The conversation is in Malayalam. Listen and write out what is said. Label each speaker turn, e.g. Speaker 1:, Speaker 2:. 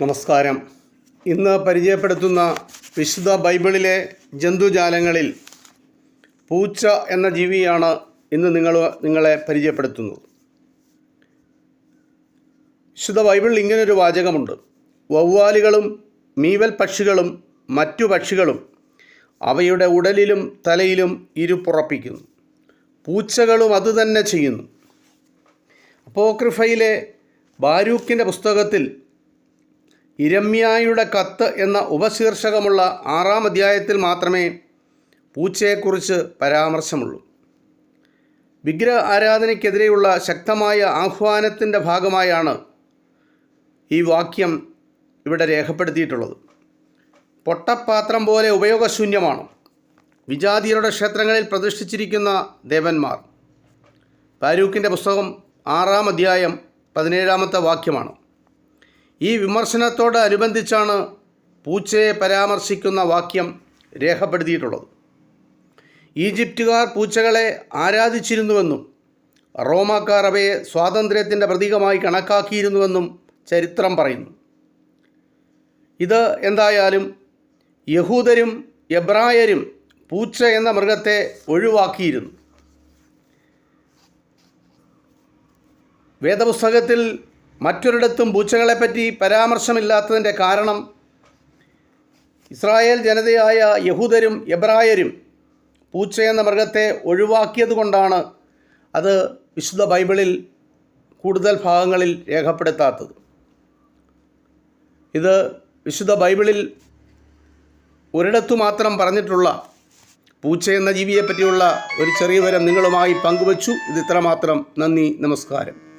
Speaker 1: നമസ്കാരം. ഇന്ന് പരിചയപ്പെടുത്തുന്ന വിശുദ്ധ ബൈബിളിലെ ജന്തുജാലങ്ങളിൽ പൂച്ച എന്ന ജീവിയാണ് ഇന്ന് നിങ്ങൾ നിങ്ങളെ പരിചയപ്പെടുത്തുന്നത്. വിശുദ്ധ ബൈബിളിൽ ഇങ്ങനൊരു വാചകമുണ്ട്. വവ്വാലുകളും മീവൽ പക്ഷികളും മറ്റു പക്ഷികളും അവയുടെ ഉടലിലും തലയിലും ഇരുപ്പുറപ്പിക്കുന്നു പൂച്ചകളും അതുതന്നെ ചെയ്യുന്നു. അപ്പോക്രിഫയിലെ ബാരൂക്കിന്റെ പുസ്തകത്തിൽ ഇരമ്യായുടെ കത്ത് എന്ന ഉപശീർഷകമുള്ള ആറാം അധ്യായത്തിൽ മാത്രമേ പൂച്ചയെക്കുറിച്ച് പരാമർശമുള്ളൂ. വിഗ്രഹ ആരാധനയ്ക്കെതിരെയുള്ള ശക്തമായ ആഹ്വാനത്തിന്റെ ഭാഗമായാണ് ഈ വാക്യം ഇവിടെ രേഖപ്പെടുത്തിയിട്ടുള്ളത്. പൊട്ടപ്പാത്രം പോലെ ഉപയോഗശൂന്യമാണ്. വിജാതിയരുടെ ക്ഷേത്രങ്ങളിൽ പ്രതിഷ്ഠിച്ചിരിക്കുന്ന ദേവന്മാർ. ബാരൂക്കിന്റെ പുസ്തകം ആറാം അധ്യായം പതിനേഴാമത്തെ വാക്യമാണ്. ഈ വിമർശനത്തോട് വിമർശനത്തോടനുബന്ധിച്ചാണ് പൂച്ചയെ പരാമർശിക്കുന്ന വാക്യം രേഖപ്പെടുത്തിയിട്ടുള്ളത്. ഈജിപ്തുകാർ പൂച്ചകളെ ആരാധിച്ചിരുന്നുവെന്നും റോമാക്കാർ അവയെ സ്വാതന്ത്ര്യത്തിന്റെ പ്രതീകമായി കണക്കാക്കിയിരുന്നുവെന്നും ചരിത്രം പറയുന്നു. ഇത് എന്തായാലും യഹൂദരും എബ്രായരും പൂച്ച എന്ന മൃഗത്തെ ഒഴിവാക്കിയിരുന്നു. വേദപുസ്തകത്തിൽ മറ്റൊരിടത്തും പൂച്ചകളെപ്പറ്റി പരാമർശമില്ലാത്തതിന്റെ കാരണം ഇസ്രായേൽ ജനതയായ യഹൂദരും എബ്രായരും പൂച്ച എന്ന മൃഗത്തെ ഒഴിവാക്കിയത് കൊണ്ടാണ് അത് വിശുദ്ധ ബൈബിളിൽ കൂടുതൽ ഭാഗങ്ങളിൽ രേഖപ്പെടുത്താത്തത്. ഇത് വിശുദ്ധ ബൈബിളിൽ ഒരിടത്തു മാത്രം പറഞ്ഞിട്ടുള്ള പൂച്ച എന്ന ജീവിയെപ്പറ്റിയുള്ള ഒരു ചെറിയ വിവരം നിങ്ങളുമായി പങ്കുവച്ചു. ഇത് ഇത്രമാത്രം നന്ദി. നമസ്കാരം.